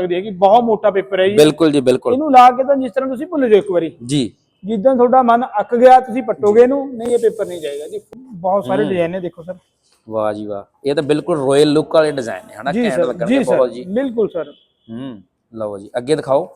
ਸਕਦੀ ਹੈ ਕਿ ਬਹੁਤ ਮੋਟਾ ਪੇਪਰ ਹੈ ਜੀ। ਬਿਲਕੁਲ ਜੀ ਬਿਲਕੁਲ। ਇਹਨੂੰ ਲਾ ਕੇ ਤਾਂ ਜਿਸ ਤਰ੍ਹਾਂ ਤੁਸੀਂ ਭੁੱਲ ਜਾਓ ਇੱਕ ਵਾਰੀ। ਜੀ। ਜਿੱਦਾਂ ਤੁਹਾਡਾ ਮਨ ਅੱਕ ਗਿਆ ਤੁਸੀਂ ਪੱਟੋਗੇ ਇਹਨੂੰ ਨਹੀਂ ਇਹ ਪੇਪਰ ਨਹੀਂ ਜਾਏਗਾ ਜੀ। ਬਹੁਤ ਸਾਰੇ ਡਿਜ਼ਾਈਨ ਨੇ ਦੇਖੋ ਸਰ। ਵਾਹ ਜੀ ਵਾਹ। ਇਹ ਤਾਂ ਬਿਲਕੁਲ ਰਾਇਲ ਲੁੱਕ ਵਾਲੇ ਡਿਜ਼ਾਈਨ ਨੇ ਹਨਾ? ਸਰ ਲੱਗਣਗੇ ਬਹੁਤ ਜੀ। ਬਿਲਕੁਲ ਸਰ। ਹੂੰ ਲਓ ਜੀ ਅੱਗੇ ਦਿਖਾਓ।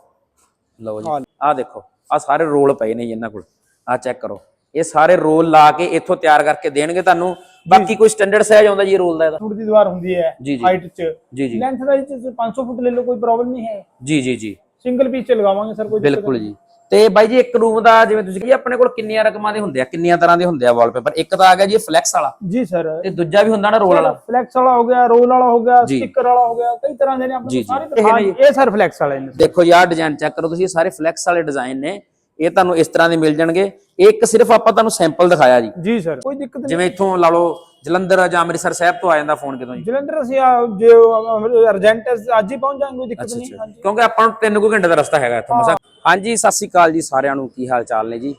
ਲਓ ਜੀ। ਆਹ ਦੇਖੋ ਆਹ ਸਾਰੇ ਰੋਲ ਪਏ ਨੇ ਜੀ ਇਹਨਾਂ ਕੋਲ। ਆਹ ਚੈੱਕ ਕਰੋ। ਇਹ ਸਾਰੇ ਰੋਲ ਲਾ ਕੇ ਇੱਥੋਂ ਤਿਆਰ ਕਰਕੇ ਦੇਣਗੇ ਤੁਹਾਨੂੰ। ਬਾਕੀ ਕੋਈ ਸਟੈਂਡਰਡ ਸਾਈਜ਼ ਆਉਂਦਾ ਜੀ ਰੋਲ ਦਾ ਇਹਦਾ। ਫੁੱਟ ਦੀ ਦੀਵਾਰ ਹੁੰਦੀ ਹੈ ਜੀ, ਜੀ। ਹਾਈਟ ਚ। ਜੀ ਜੀ। ਲੈਂਥ ਦਾ ਜੀ 500 ਫੁੱਟ ਲੈ ਲਓ ਕੋਈ ਪ੍ਰੋਬਲਮ ਨਹੀਂ ਹੈ। ਜੀ ਜੀ ਜੀ। ਸਿੰਗਲ ਪੀਸ ਚ ਲਗਾਵਾਂਗੇ ਸਰ ਕੋਈ ਦਿੱਕਤ ਬਿਲਕੁਲ ਜੀ। ਤੇ ਬਾਈ ਜੀ ਇੱਕ ਰੂਮ ਦਾ ਜਿਵੇਂ ਤੁਸੀਂ ਕਹੀ ਆਪਣੇ ਕੋਲ ਕਿੰਨੀਆਂ ਰਕਮਾਂ ਦੇ ਹੁੰਦੇ ਆ ਕਿੰਨੀਆਂ ਤਰ੍ਹਾਂ ਦੇ ਹੁੰਦੇ ਆ ਵਾਲਪੇਪਰ ਇੱਕ ਤਾਂ ਆ ਗਿਆ ਜੀ ਫਲੈਕਸ ਵਾਲਾ। ਜੀ ਸਰ। ਤੇ ਦੂਜਾ ਵੀ ਹੁੰਦਾ ਨਾ ਰੋਲ ਵਾਲਾ। ਫਲੈਕਸ ਵਾਲਾ ਹੋ ਗਿਆ ਰੋਲ ਵਾਲਾ ਹੋ ਗਿਆ ਜੀ। ਸਟicker ਵਾਲਾ ਹੋ ਗਿਆ ਕਈ ਤਰ੍ਹਾਂ ਦੇ ਨੇ ਜੀ, ਆਪਣੇ ਜੀ। ਸਾਰੇ ਇਹ ਤਰ੍ਹਾਂ ਨੇ ਇਹ ਸਰ ਫਲੈਕਸ ਵਾਲੇ ਨੇ। ਦੇਖੋ ਜੀ ਆਹ ਡਿਜ਼ਾਈਨ ਚੈੱਕ ਕਰੋ ਤੁਸੀਂ ਇਹ ਸਾਰੇ ਫਲੈਕਸ ਵਾਲੇ ਡਿਜ਼ਾਈਨ ਨੇ। ਇਹ ਤੁਹਾਨੂੰ ਇਸ ਤਰ੍ਹਾਂ ਦੇ ਮਿਲ ਜਾਣਗੇ। ਇਹ ਇੱਕ ਸਿਰਫ ਆਪਾਂ ਤੁਹਾਨੂੰ ਸੈਂਪਲ ਦਿਖਾਇਆ ਜੀ। ਜੀ ਸਰ ਕੋਈ ਦਿੱਕਤ ਨਹੀਂ। ਜਿਵੇਂ ਇੱਥੋਂ ਲਾ ਲਓ ਜਲੰਧਰ ਜਾਂ ਅੰਮ੍ਰਿਤਸਰ ਸਾਹਿਬ ਤੋਂ ਆ ਜਾਂਦਾ ਫੋਨ ਕਿਤੋਂ ਜੀ। ਜਲੰਧਰ ਅਸੀਂ ਆ- ਜੇ ਅਰਜੈਂਟ ਅੱਜ ਹੀ ਪਹੁੰਚ ਜਾਾਂਗੇ ਕੋਈ ਦਿੱਕਤ ਨਹੀਂ। ਹਾਂਜੀ। ਕਿਉਂਕਿ ਆਪਾਂ ਨੂੰ 3 ਕੁ ਘੰਟੇ ਦਾ ਰਸਤਾ ਹੈਗਾ ਇੱਥੋਂ ਮਸਾ ਹਾਂਜੀ ਸਤਿ ਸ੍ਰੀ ਅਕਾਲ ਜੀ ਸਾਰਿਆਂ ਨੂੰ ਕੀ ਹਾਲ ਚਾਲ ਨੇ ਜੀ?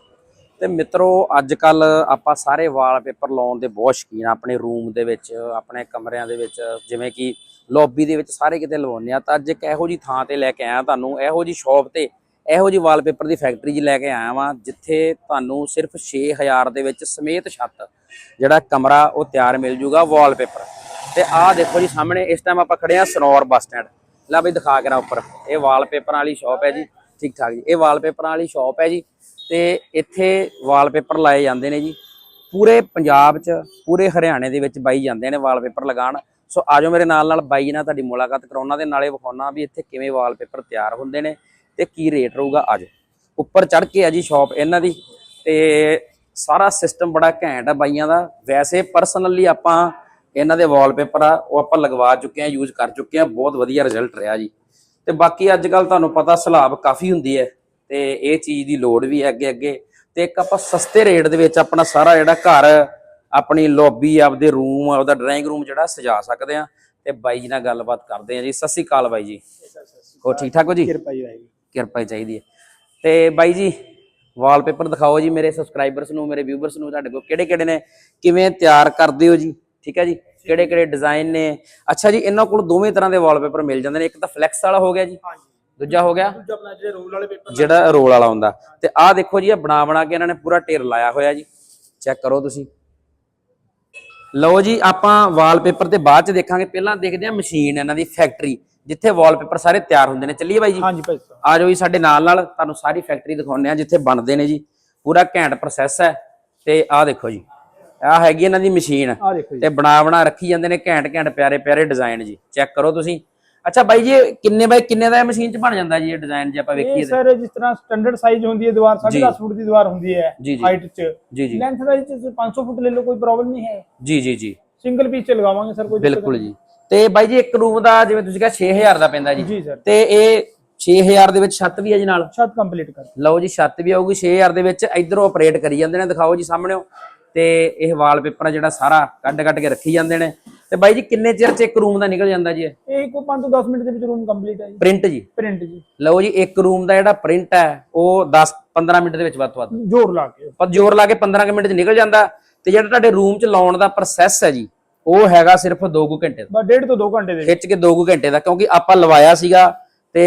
ਤੇ ਮਿੱਤਰੋ ਅੱਜ ਕੱਲ ਆਪਾਂ ਸਾਰੇ ਵਾਲਪੇਪਰ ਲਾਉਣ ਦੇ ਬਹੁਤ ਸ਼ੌਕੀਨ ਆ ਆਪਣੇ ਰੂਮ ਦੇ ਵਿੱਚ ਆਪਣੇ ਕਮਰਿਆਂ ਦੇ ਵਿੱਚ ਜਿਵੇਂ ਕਿ ਲੌਬੀ ਦੇ ਵਿੱਚ ਸਾਰੇ ਕਿਤੇ ਲਵਾਉਂਦੇ ਆ। ਤਾਂ ਅੱਜ ਇੱਕ ਇਹੋ ਜੀ ਥਾਂ ਤੇ ਲੈ ਕੇ ਆਇਆ ਤੁਹਾਨੂੰ ਇਹੋ ਜੀ ਸ਼ਾਪ ਤੇ ਇਹੋ ਜੀ ਵਾਲਪੇਪਰ ਦੀ ਫੈਕਟਰੀ 'ਚ ਲੈ ਕੇ ਆਇਆ ਵਾਂ, ਜਿੱਥੇ ਤੁਹਾਨੂੰ ਸਿਰਫ 6000 ਦੇ ਵਿੱਚ ਸਮੇਤ ਛੱਤ, ਜਿਹੜਾ ਕਮਰਾ ਉਹ ਤਿਆਰ ਮਿਲ ਜੂਗਾ ਵਾਲਪੇਪਰ। ਤੇ ਆਹ ਦੇਖੋ ਜੀ ਸਾਹਮਣੇ, ਇਸ ਟਾਈਮ ਆਪਾਂ ਖੜੇ ਆ ਸਨੌਰ ਬੱਸ ਸਟੈਂਡ। ਲੈ ਬਈ ਦਿਖਾ ਕੇ ਨਾ ਉੱਪਰ। ਇਹ ਵਾਲਪੇਪਰਾਂ ਵਾਲੀ ਸ਼ਾਪ ਹੈ ਜੀ ਠੀਕ ਠਾਕ ਜੀ। ਇਹ ਵਾਲਪੇਪਰਾਂ ਵਾਲੀ ਸ਼ਾਪ ਹੈ ਜੀ, ਤੇ ਇੱਥੇ ਵਾਲਪੇਪਰ ਲਾਏ ਜਾਂਦੇ ਨੇ ਜੀ। ਪੂਰੇ ਪੰਜਾਬ 'ਚ, ਪੂਰੇ ਹਰਿਆਣੇ ਦੇ ਵਿੱਚ ਬਾਈ ਜਾਂਦੇ ਨੇ ਵਾਲਪੇਪਰ ਲਗਾਉਣ। ਸੋ ਆਜੋ ਮੇਰੇ ਨਾਲ ਨਾਲ ਬਾਈ ਨਾਲ ਤੁਹਾਡੀ ਮੁਲਾਕਾਤ ਕਰਾਉਣਾ ਦੇ ਨਾਲੇ ਵਿਖਾਉਣਾ ਵੀ ਇੱਥੇ ਕਿਵੇਂ ਵਾਲਪੇਪਰ ਤਿਆਰ ਹੁੰਦੇ ਨੇ। ਤੇ ਕੀ ਰੇਟ ਰਹੂਗਾ ਆਜੋ ਉੱਪਰ ਚੜ ਕੇ ਆ ਜੀ ਸ਼ਾਪ ਇਹਨਾਂ ਦੀ ਤੇ ਸਾਰਾ ਸਿਸਟਮ ਬੜਾ ਘੈਂਟ ਆ ਬਾਈਆਂ ਦਾ। ਵੈਸੇ ਪਰਸਨਲੀ ਆਪਾਂ ਇਹਨਾਂ ਦੇ ਵਾਲਪੇਪਰ ਆ ਉਹ ਆਪਾਂ ਲਗਵਾ ਚੁੱਕੇ ਆ ਯੂਜ਼ ਕਰ ਚੁੱਕੇ ਆ ਬਹੁਤ ਵਧੀਆ ਰਿਜ਼ਲਟ ਰਿਹਾ ਜੀ। ਤੇ ਬਾਕੀ ਅੱਜ ਕੱਲ ਤੁਹਾਨੂੰ ਪਤਾ ਸਲਾਬ ਕਾਫੀ ਹੁੰਦੀ ਹੈ ਤੇ ਇਹ ਚੀਜ਼ ਦੀ ਲੋੜ ਵੀ ਹੈ ਅੱਗੇ ਅੱਗੇ ਤੇ ਇੱਕ ਆਪਾਂ ਸਸਤੇ ਰੇਟ ਦੇ ਵਿੱਚ ਆਪਣਾ ਸਾਰਾ ਜਿਹੜਾ ਘਰ ਆਪਣੀ ਲੌਬੀ ਆਪਦੇ ਰੂਮ ਆਪਦਾ ਡਰਾਇੰਗ ਰੂਮ ਜਿਹੜਾ ਸਜਾ ਸਕਦੇ ਆ। ਤੇ ਬਾਈ ਜੀ ਨਾਲ ਗੱਲਬਾਤ ਕਰਦੇ ਆ ਜੀ। ਸਤਿ ਸ੍ਰੀ ਅਕਾਲ ਬਾਈ ਜੀ। ਹੋ ਠੀਕ ਠਾਕ ਹੋ ਜੀ? ਕਿਰਪਾ ਹੀ ਰਹੇਗੀ ਕਿਰਪਾ ਹੀ ਚਾਹੀਦੀ ਹੈ। ਤੇ ਬਾਈ ਜੀ ਵਾਲਪੇਪਰ ਦਿਖਾਓ ਜੀ ਮੇਰੇ ਸਬਸਕ੍ਰਾਈਬਰਸ ਨੂੰ ਮੇਰੇ ਵਿਊਵਰਸ ਨੂੰ ਤੁਹਾਡੇ ਕੋਲ ਕਿਹੜੇ ਕਿਹੜੇ ਨੇ ਕਿਵੇਂ ਤਿਆਰ ਕਰਦੇ ਹੋ ਜੀ ਠੀਕ ਹੈ ਜੀ ਕਿਹੜੇ ਕਿਹੜੇ ਡਿਜ਼ਾਈਨ ਨੇ। ਅੱਛਾ ਜੀ ਇਹਨਾਂ ਕੋਲ ਦੋਵੇਂ ਤਰ੍ਹਾਂ ਦੇ ਵਾਲਪੇਪਰ ਮਿਲ ਜਾਂਦੇ ਨੇ ਇੱਕ ਤਾਂ ਫਲੈਕਸ ਵਾਲਾ ਹੋ ਗਿਆ ਜੀ ਦੂਜਾ ਹੋ ਗਿਆ? ਦੂਜਾ ਆਪਣਾ ਜਿਹੜੇ ਰੋਲ ਵਾਲੇ ਪੇਪਰ ਜਿਹੜਾ ਰੋਲ ਵਾਲਾ ਹੁੰਦਾ। ਤੇ ਆਹ ਦੇਖੋ ਜੀ ਇਹ ਬਣਾ ਬਣਾ ਕੇ ਇਹਨਾਂ ਨੇ ਪੂਰਾ ਢੇਰ ਲਾਇਆ ਹੋਇਆ ਜੀ। ਚੈੱਕ ਕਰੋ ਤੁਸੀਂ। ਲਓ ਜੀ ਆਪਾਂ ਵਾਲਪੇਪਰ ਤੇ ਬਾਅਦ ਚ ਦੇਖਾਂਗੇ। ਪਹਿਲਾਂ ਦੇਖਦੇ ਹਾਂ ਮਸ਼ੀਨ ਇਹਨਾਂ ਦੀ ਫੈਕਟਰੀ ਜਿੱਥੇ ਵਾਲਪੇਪਰ ਸਾਰੇ ਤਿਆਰ ਹੁੰਦੇ ਨੇ। ਚੱਲੀਏ ਬਾਈ ਜੀ? ਹਾਂਜੀ ਭਾਈ ਸਾਹਿਬ। ਆ ਜਾਓ ਜੀ ਸਾਡੇ ਨਾਲ ਨਾਲ ਤੁਹਾਨੂੰ ਸਾਰੀ ਫੈਕਟਰੀ ਦਿਖਾਉਂਦੇ ਆ ਜਿੱਥੇ ਬਣਦੇ ਨੇ ਜੀ। ਪੂਰਾ ਘੈਂਟ ਪ੍ਰੋਸੈਸ ਹੈ। ਤੇ ਆਹ ਦੇਖੋ ਜੀ। ਆਹ ਹੈਗੀ ਇਹਨਾਂ ਦੀ ਮਸ਼ੀਨ ਆ ਦੇਖੋ ਜੀ। ਤੇ ਬਣਾ ਬਣਾ ਰੱਖੀ ਜਾਂਦੇ ਨੇ ਘੈਂਟ ਘੈਂਟ ਪਿਆਰੇ ਪਿਆਰੇ ਡਿਜ਼ਾਈਨ ਜੀ। ਚੈੱਕ ਕਰੋ ਤੁਸੀਂ। ਅੱਛਾ ਬਾਈ ਜੀ ਕਿੰਨੇ ਬਾਈ ਕਿੰਨੇ ਦਾ ਇਹ ਮਸ਼ੀਨ ਚ ਬਣ ਜਾਂਦਾ ਜੀ ਇਹ ਡਿਜ਼ਾਈਨ ਜੇ ਆਪਾਂ ਵੇਖੀਏ ਇਹ? ਸਰ ਜਿਸ ਤਰ੍ਹਾਂ ਸਟੈਂਡਰਡ ਸਾਈਜ਼ ਹੁੰਦੀ ਹੈ ਦੀਵਾਰ 10.5 ਫੁੱਟ ਦੀ ਦੀਵਾਰ ਹੁੰਦੀ ਹੈ। ਹਾਈਟ ਚ। ਜੀ ਜੀ। ਲੈਂਥ ਦਾ ਜੀ 500 ਫੁੱਟ ਲੈ ਲਓ ਕੋਈ ਪ੍ਰੋਬਲਮ ਨਹੀਂ ਹੈ। ਜੀ ਜੀ ਜੀ। ਸਿੰਗਲ ਪੀਸ ਚ ਲਗਾਵਾਂਗੇ ਸਰ ਕੋਈ ਬਿਲਕੁਲ ਜੀ। ਤੇ ਬਾਈ ਜੀ ਇੱਕ ਰੂਮ ਦਾ ਜਿਵੇਂ ਤੁਸੀਂ ਕਿਹਾ 6000 ਦਾ ਪੈਂਦਾ ਜੀ। ਨਹੀਂ। ਜੀ ਸਰ। ਤੇ ਇਹ 6000 ਦੇ ਵਿੱਚ ਛੱਤ ਵੀ ਹੈ ਜੀ ਨਾਲ? ਛੱਤ ਕੰਪਲੀਟ ਕਰ। ਲਓ ਜੀ ਛੱਤ ਵੀ ਆਊਗੀ। 6000 ਦੇ ਵਿੱਚ ਇਧਰੋਂ ਆਪਰੇਟ ਕਰੀ ਜਾਂਦੇ ਨੇ ਦਿਖਾਓ ਜੀ ਸਾਹਮਣੇ। ਤੇ ਇਹ ਵਾਲਪੇਪਰ ਜਿਹੜਾ ਸਾਰਾ ਕੱਢ ਕੱਢ ਕੇ ਰੱਖੀ ਜਾਂਦੇ ਨੇ। ਤੇ ਬਾਈ ਜੀ ਕਿੰਨੇ ਚਿਰ ਚ ਇੱਕ ਰੂਮ ਦਾ ਨਿਕਲ ਜਾਂਦਾ ਜੀ ਇਹ? ਕੋਈ 5 ਤੋਂ 10 ਮਿੰਟ ਦੇ ਵਿੱਚ ਰੂਮ ਕੰਪਲੀਟ ਹੈ ਜੀ। ਪ੍ਰਿੰਟ ਜੀ? ਪ੍ਰਿੰਟ ਜੀ। ਲਓ ਜੀ ਇੱਕ ਰੂਮ ਦਾ ਜਿਹੜਾ ਪ੍ਰਿੰਟ ਹੈ ਉਹ 10 15 ਮਿੰਟ ਦੇ ਵਿੱਚ ਵੱਧ ਤੋਂ ਵੱਧ। ਜੋਰ ਲਾ ਕੇ। ਪਰ ਜ਼ੋਰ ਲਾ ਕੇ 15 ਕੁ ਮਿੰਟ ਚ ਨਿਕਲ ਜਾਂਦਾ। ਤੇ ਜਿਹੜਾ ਤੁਹਾਡੇ ਰੂਮ ਚ ਲਾਉਣ ਦਾ ਪ੍ਰੋਸੈਸ ਹੈ ਜੀ ਉਹ ਹੈਗਾ ਸਿਰਫ 2 ਕੁ ਘੰਟੇ ਦਾ। ਬਸ ਡੇਢ ਤੋਂ 2 ਘੰਟੇ ਦੇ। ਖਿੱਚ ਕੇ 2 ਕੁ ਘੰਟੇ ਦਾ ਕਿਉਂਕਿ ਆਪਾਂ ਲਵਾਇਆ ਸੀਗਾ ਤੇ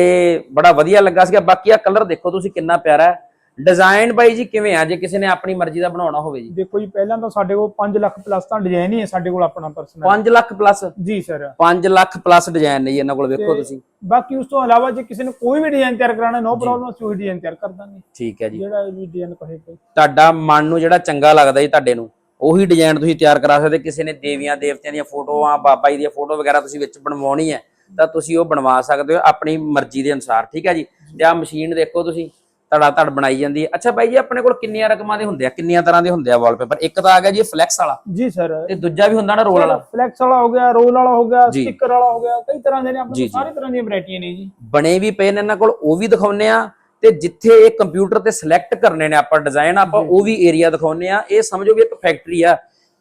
ਬੜਾ ਵਧੀਆ ਲੱਗਾ ਸੀਗਾ। ਬਾਕੀ ਆ ਕਲਰ ਦੇਖੋ ਤੁਸੀਂ ਕਿੰਨਾ ਪਿਆਰਾ ਹੈ। ਡਿਜ਼ਾਈਨ ਬਾਈ ਜੀ ਕਿਵੇਂ ਆ? ਜੇ ਕਿਸੇ ਨੇ ਆਪਣੀ ਮਰਜ਼ੀ ਦਾ ਬਣਾਉਣਾ ਹੋਵੇ ਜੀ। ਦੇਖੋ ਜੀ ਪਹਿਲਾਂ ਤਾਂ ਸਾਡੇ ਕੋਲ 5 ਲੱਖ ਪਲੱਸ ਤਾਂ ਡਿਜ਼ਾਈਨ ਹੀ ਹੈ ਸਾਡੇ ਕੋਲ ਆਪਣਾ ਪਰਸਨਲ 5 ਲੱਖ ਪਲੱਸ ਜੀ ਸਰ 5 ਲੱਖ ਪਲੱਸ ਡਿਜ਼ਾਈਨ ਨੇ ਜੀ ਇਹਨਾਂ ਕੋਲ ਵੇਖੋ ਤੁਸੀਂ। ਬਾਕੀ ਉਸ ਤੋਂ ਇਲਾਵਾ ਜੇ ਕਿਸੇ ਨੇ ਕੋਈ ਵੀ ਡਿਜ਼ਾਈਨ ਤਿਆਰ ਕਰਾਣਾ ਨੋ ਪ੍ਰੋਬਲਮ ਅਸੀਂ ਉਹੀ ਡਿਜ਼ਾਈਨ ਤਿਆਰ ਕਰ ਦਾਂਗੇ। ਠੀਕ ਹੈ ਜੀ। ਜਿਹੜਾ ਵੀ ਡਿਜ਼ਾਈਨ ਕਹੇ ਤੁਹਾਡਾ ਮਨ ਨੂੰ ਜਿਹੜਾ ਚੰਗਾ ਲੱਗਦਾ ਜੀ ਤੁਹਾਡੇ ਨੂੰ। ਉਹੀ ਡਿਜ਼ਾਈਨ ਤੁਸੀਂ ਤਿਆਰ ਕਰਾ ਸਕਦੇ ਕਿਸੇ ਨੇ ਦੇਵੀਆਂ ਦੇਵਤਿਆਂ ਦੀਆਂ ਫੋਟੋਆਂ ਬਾਬਾ ਜੀ ਦੀਆਂ ਫੋਟੋ ਵਗੈਰਾ ਤੁਸੀਂ ਵਿੱਚ ਬਣਵਾਉਣੀ ਹੈ ਤਾਂ ਤੁਸੀਂ ਉਹ ਬਣਵਾ ਸਕਦੇ ਹੋ ਆਪਣੀ ਮਰਜ਼ੀ ਦੇ ਅਨੁਸਾਰ ਠੀਕ ਹੈ ਜੀ? ਤੇ ਆ ਮਸ਼ੀਨ ਦੇਖੋ ਤੁਸੀਂ ਧੜਾ ਧੜ ਬਣਾਈ ਜਾਂਦੀ ਹੈ। ਅੱਛਾ ਬਾਈ ਜੀ ਆਪਣੇ ਕੋਲ ਕਿੰਨੀਆਂ ਰਕਮਾਂ ਦੇ ਹੁੰਦੇ ਆ? ਕਿੰਨੀਆਂ ਤਰ੍ਹਾਂ ਦੇ ਹੁੰਦੇ ਆ ਵਾਲਪੇਪਰ ਇੱਕ ਤਾਂ ਆ ਗਿਆ ਜੀ ਫਲੈਕਸ ਵਾਲਾ। ਜੀ ਸਰ। ਤੇ ਦੂਜਾ ਵੀ ਹੁੰਦਾ ਨਾ ਰੋਲ ਵਾਲਾ? ਫਲੈਕਸ ਵਾਲਾ ਹੋ ਗਿਆ ਰੋਲ ਵਾਲਾ ਹੋ ਗਿਆ। ਸਟicker ਵਾਲਾ ਹੋ ਗਿਆ ਕਈ ਤਰ੍ਹਾਂ ਦੇ ਨੇ ਆਪਣੇ ਸਾਰੀ ਤਰ੍ਹਾਂ ਦੀਆਂ ਵੈਰਾਈਟੀਆਂ ਨੇ ਜੀ। ਬਣੇ ਵੀ ਪਏ ਨੇ ਇਹਨਾਂ ਕੋਲ ਉਹ ਵੀ ਦਿਖਾਉਨੇ ਆ ਤੇ ਜਿੱਥੇ ਇਹ ਕੰਪਿਊਟਰ ਤੇ ਸਿਲੈਕਟ ਕਰਨੇ ਨੇ ਆਪਾਂ ਡਿਜ਼ਾਈਨ ਆਪਾਂ ਉਹ ਵੀ ਏਰੀਆ ਦਿਖਾਉਨੇ ਆ ਇਹ ਸਮਝੋ ਵੀ ਇੱਕ ਫੈਕਟਰੀ ਆ।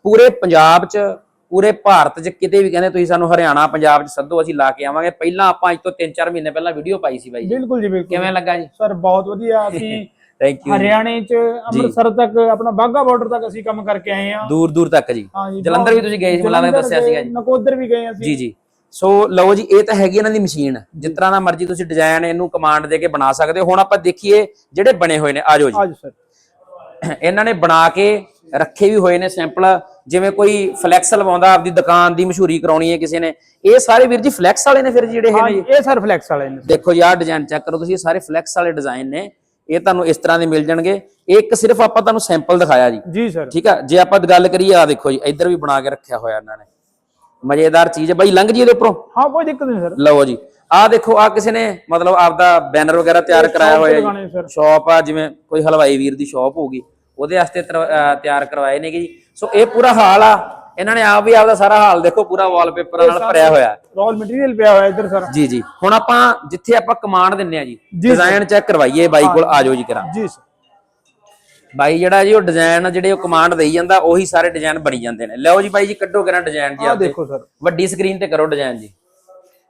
ਪੂਰੇ ਪੰਜਾਬ 'ਚ ਪੂਰੇ ਭਾਰਤ 'ਚ ਕਿਤੇ ਵੀ ਕਹਿੰਦੇ ਤੁਸੀਂ ਸਾਨੂੰ ਹਰਿਆਣਾ ਪੰਜਾਬ 'ਚ ਸੱਦੋ ਅਸੀਂ ਲਾ ਕੇ ਆਵਾਂਗੇ। ਪਹਿਲਾਂ ਆਪਾਂ ਅੱਜ ਤੋਂ 3-4 ਮਹੀਨੇ ਪਹਿਲਾਂ ਵੀਡੀਓ ਪਾਈ ਸੀ ਬਾਈ ਜੀ। ਬਿਲਕੁਲ ਜੀ ਬਿਲਕੁਲ। ਕਿਵੇਂ ਲੱਗਾ ਜੀ? ਸਰ ਬਹੁਤ ਵਧੀਆ। ਅਸੀਂ ਥੈਂਕ ਯੂ ਹਰਿਆਣੇ ਚ ਅੰਮ੍ਰਿਤਸਰ ਤੱਕ ਆਪਣਾ ਬਾਗਾ ਬਾਰਡਰ ਤੱਕ ਅਸੀਂ ਕੰਮ ਕਰਕੇ ਆਏ ਹਾਂ। ਦੂਰ ਦੂਰ ਤੱਕ ਜੀ। ਜਲੰਧਰ ਵੀ ਤੁਸੀਂ ਗਏ ਸੀ, ਜਲੰਧਰ ਦੱਸਿਆ ਸੀਗਾ ਜੀ। ਨਕੋਦਰ ਵੀ ਗਏ ਅਸੀਂ। ਜੀ ਜੀ। ਸੋ ਲਓ ਜੀ ਇਹ ਤਾਂ ਹੈਗੀ ਇਹਨਾਂ ਦੀ ਮਸ਼ੀਨ। ਜਿਸ ਤਰ੍ਹਾਂ ਦਾ ਮਰਜ਼ੀ ਤੁਸੀਂ ਡਿਜ਼ਾਈਨ ਇਹਨੂੰ ਕਮਾਂਡ ਦੇ ਕੇ ਬਣਾ ਸਕਦੇ ਹੋ। ਹੁਣ ਆਪਾਂ ਦੇਖੀਏ ਜਿਹੜੇ ਬਣੇ ਹੋਏ ਨੇ। ਆਜੋ ਜੀ। ਆਜੋ ਸਰ। ਇਹਨਾਂ ਨੇ ਬਣਾ ਕੇ ਰੱਖੇ ਵੀ ਹੋਏ ਨੇ ਸੈਂਪਲ। ਜਿਵੇਂ ਕੋਈ ਫਲੈਕਸ ਲਵਾਉਂਦਾ ਆਪਦੀ ਦੁਕਾਨ ਦੀ ਮਸ਼ਹੂਰੀ ਕਰਾਉਣੀ ਹੈ ਕਿਸੇ ਨੇ। ਇਹ ਸਾਰੇ ਵੀਰ ਜੀ ਫਲੈਕਸ ਵਾਲੇ ਨੇ ਫਿਰ ਜਿਹੜੇ ਇਹ ਨੇ ਇਹ ਸਰ ਫਲੈਕਸ ਵਾਲੇ ਨੇ। ਦੇਖੋ ਜੀ ਆਹ ਡਿਜ਼ਾਈਨ ਚੈੱਕ ਕਰੋ ਤੁਸੀਂ। ਇਹ ਸਾਰੇ ਫਲੈਕਸ ਵਾਲੇ ਡਿਜ਼ਾਈਨ ਨੇ। ਇਹ ਤੁਹਾਨੂੰ ਇਸ ਤਰ੍ਹਾਂ ਦੇ ਮਿਲ ਜਾਣਗੇ। ਇਹ ਇੱਕ ਸਿਰਫ ਆਪਾਂ ਤੁਹਾਨੂੰ ਸੈਂਪਲ ਦਿਖਾਇਆ ਜੀ। ਜੀ ਸਰ। ਠੀਕ ਆ? ਜੇ ਆਪਾਂ ਗੱਲ ਕਰੀਏ ਆ ਦੇਖੋ ਜੀ ਇੱਧਰ ਵੀ ਬਣਾ ਕੇ ਰੱਖਿਆ ਹੋਇਆ ਇਹਨਾਂ ਨੇ। ਮਜ਼ੇਦਾਰ ਚੀਜ਼ ਹੈ। ਬਾਈ ਲੰਘ ਜੀ ਇਹਦੇ ਉੱਪਰੋਂ। ਹਾਂ ਕੋਈ ਦਿੱਕਤ ਨਹੀਂ ਸਰ। ਲਓ ਜੀ। ਆਹ ਦੇਖੋ ਆ ਕਿਸੇ ਨੇ ਮਤਲਬ ਆਪਦਾ ਬੈਨਰ ਵਗੈਰਾ ਤਿਆਰ ਕਰਾਇਆ ਹੋਇਆ ਸਰ। ਸ਼ਾਪ ਆ ਜਿਵੇਂ ਕੋਈ ਹਲਵਾਈ ਵੀਰ ਦੀ ਸ਼ਾਪ ਹੋਊਗੀ ਉਹਦੇ ਵਾਸਤੇ ਤਿਆਰ ਕਰਵਾਏ ਨੇਗੇ ਜੀ। ਸੋ ਇਹ ਪੂਰਾ ਹਾਲ ਆ। ਇਹਨਾਂ ਨੇ ਆਪ ਵੀ ਆਪਦਾ ਸਾਰਾ ਹਾਲ ਦੇਖੋ ਪੂਰਾ ਵਾਲਪੇਪਰਾਂ ਨਾਲ ਭਰਿਆ ਹੋਇਆ। ਰੋਲ ਮਟੀਰੀਅਲ ਪਿਆ ਹੋਇਆ ਇੱਧਰ ਸਰ। ਜੀ ਜੀ। ਹੁਣ ਆਪਾਂ ਜਿੱਥੇ ਆਪਾਂ ਕਮਾਂਡ ਦਿੰਨੇ ਆ ਜੀ ਡਿਜ਼ਾਈਨ ਚੈੱਕ ਕਰਵਾਈਏ ਬਾਈ ਕੋਲ ਆ ਜਾਓ ਜੀ ਕਰਾਂ। ਜੀ ਸਰ ਬਾਈ ਜਿਹੜਾ ਜੀ ਉਹ ਡਿਜ਼ਾਈਨ ਜਿਹੜੇ ਉਹ ਕਮਾਂਡ ਦੇਈ ਜਾਂਦਾ ਉਹੀ ਸਾਰੇ ਡਿਜ਼ਾਈਨ ਬਣੀ ਜਾਂਦੇ ਨੇ। ਲਓ ਜੀ ਬਾਈ ਜੀ ਕੱਢੋ ਕਰਾਂ ਡਿਜ਼ਾਈਨ ਜੀ ਆ ਦੇਖੋ ਸਰ। ਵੱਡੀ ਸਕਰੀਨ ਤੇ ਕਰੋ ਡਿਜ਼ਾਈਨ ਜੀ।